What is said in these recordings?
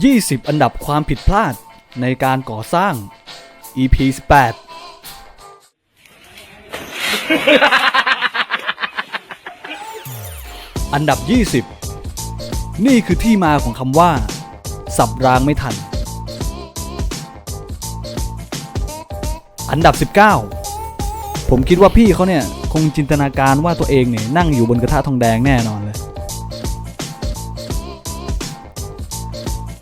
20 อันดับความผิดพลาดในการก่อสร้าง EP 18 อันดับ 20 นี่คือที่มาของคำว่า สับรางไม่ทัน อันดับ 19 ผมคิดว่าพี่เขาเนี่ย คงจินตนาการว่าตัวเองเนี่ยนั่งอยู่บนกระทะทองแดงแน่นอนเลย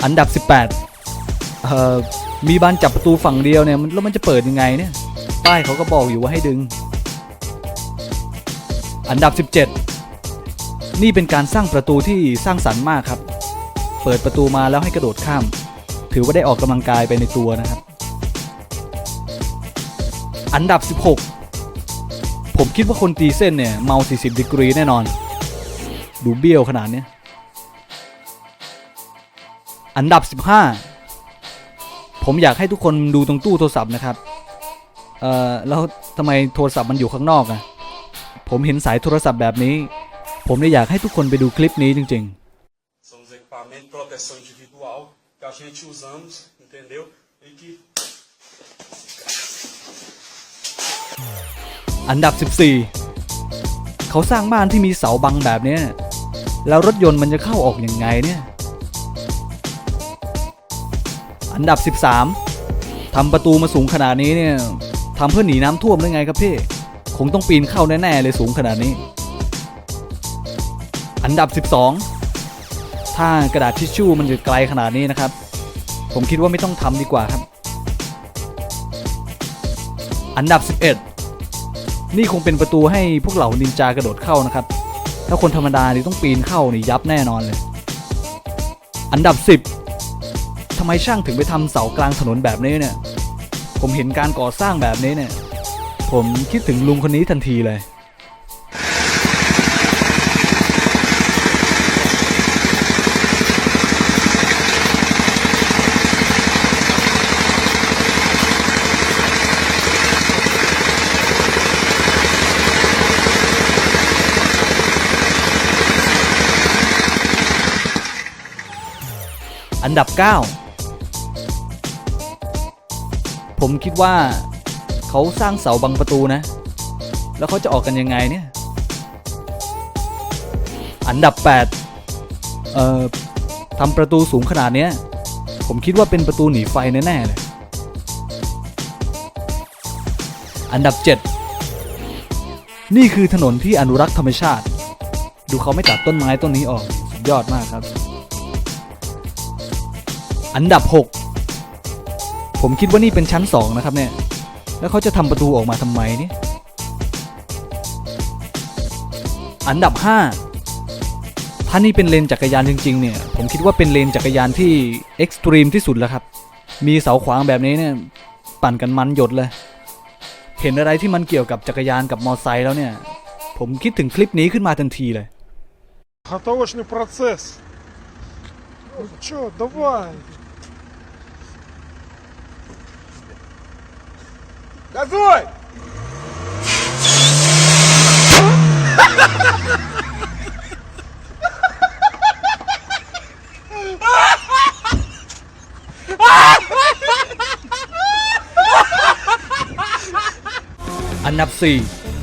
อันดับ 18เอ่อมีบานจับประตูฝั่งเดียวเนี่ยมันแล้วมันจะเปิดยังไงเนี่ย ป้ายเขาก็บอกอยู่ว่าให้ดึง อันดับ 17 นี่เป็นการสร้างประตูที่สร้างสรรค์มากครับ เปิดประตูมาแล้วให้กระโดดข้าม ถือว่าได้ออกกำลังกายไปในตัวนะครับ อันดับ 16 ผมคิดว่าคนตีเส้นเนี่ยเมา 40ดีกรีแน่นอน ดูเบี้ยวขนาดเนี้ย อันดับ 15 ผมอยากให้ทุกคนดูตรงตู้โทรศัพท์นะครับ เอ่อ แล้วทำไมโทรศัพท์มันอยู่ข้างนอกอะผมเห็นสายโทรศัพท์แบบนี้ ผมเลยอยากให้ทุกคนไปดูคลิปนี้จริง São os equipamentos de proteção individual que a gente usamos, entendeu? E que ๆอันดับ 14 เขาสร้างบ้านที่มีเสาบังแบบเนี้ยแล้วรถยนต์มันจะเข้าออกยังไงเนี่ย อันดับ 13ทำประตูมาสูงขนาดนี้เนี่ยทำเพื่อหนีน้ำท่วมหรือไงครับพี่ คงต้องปีนเข้าแน่ๆเลยสูงขนาดนี้ อันดับ 12 ถ้ากระดาษทิชชู่มันจะไกลขนาดนี้นะครับ ผมคิดว่าไม่ต้องทำดีกว่าครับ อันดับ 11 นี่คงเป็นประตูให้พวกเหล่านินจากระโดดเข้านะครับ ถ้าคนธรรมดานี่ต้องปีนเข้านี่ยับแน่นอนเลย อันดับ 10 ทำไมช่างถึงไปทำเสากลางถนนแบบนี้เนี่ย ผมเห็นการก่อสร้างแบบนี้เนี่ย ผมคิดถึงลุงคนนี้ทันทีเลย อันดับ 9 ผมคิดว่าเขาสร้างเสาบังประตูนะ แล้วเขาจะออกกันยังไงเนี่ย อันดับ 8 เอ่อทำประตูสูงขนาดเนี้ย ผมคิดว่าเป็นประตูหนีไฟแน่ๆเลย อันดับ 7 นี่คือถนนที่อนุรักษ์ธรรมชาติ ดูเขาไม่ตัดต้นไม้ต้นนี้ออก ยอดมากครับ อันดับ 6 ผมคิดว่านี่เป็นชั้น 2 นะครับเนี่ย แล้วเขาจะทำประตูออกมาทำไมเนี่ย อันดับ 5 ถ้านี่เป็นเลนจักรยานจริงๆ เนี่ย ผมคิดว่าเป็นเลนจักรยานที่เอ็กซ์ตรีมที่สุดแล้วครับ มีเสาขวางแบบนี้เนี่ย ปั่นกันมันหยดเลย เห็นอะไรที่มันเกี่ยวกับจักรยานกับมอไซค์แล้วเนี่ย ผมคิดถึงคลิปนี้ขึ้นมาทันทีเลย Готовочный процесс. Ну чё, давай. Газуй! อันดับ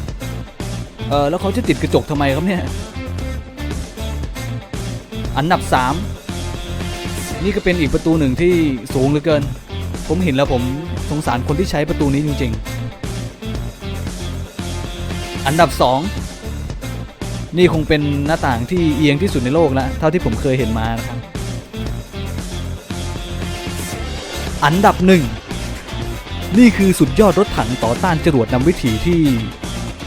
4 เออแล้วเขาจะติดกระจกทำไมครับเนี่ย อันดับ 3 นี่ก็เป็นอีกประตูหนึ่งที่สูงเหลือเกิน ผมเห็นแล้วผม สงสารคนที่ใช้ประตูนี้จริงๆ อันดับ 2 นี่คงเป็นหน้าต่างที่เอียงที่สุดในโลกแล้วเท่าที่ผมเคยเห็นมานะครับอันดับหนึ่งนี่คือสุดยอดรถถังต่อต้านจรวดนำวิถีที่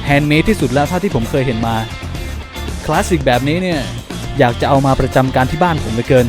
แฮนด์เมดที่สุดแล้วเท่าที่ผมเคยเห็นมา คลาสสิกแบบนี้เนี่ย อยากจะเอามาประจำการที่บ้านผมเหลือเกิน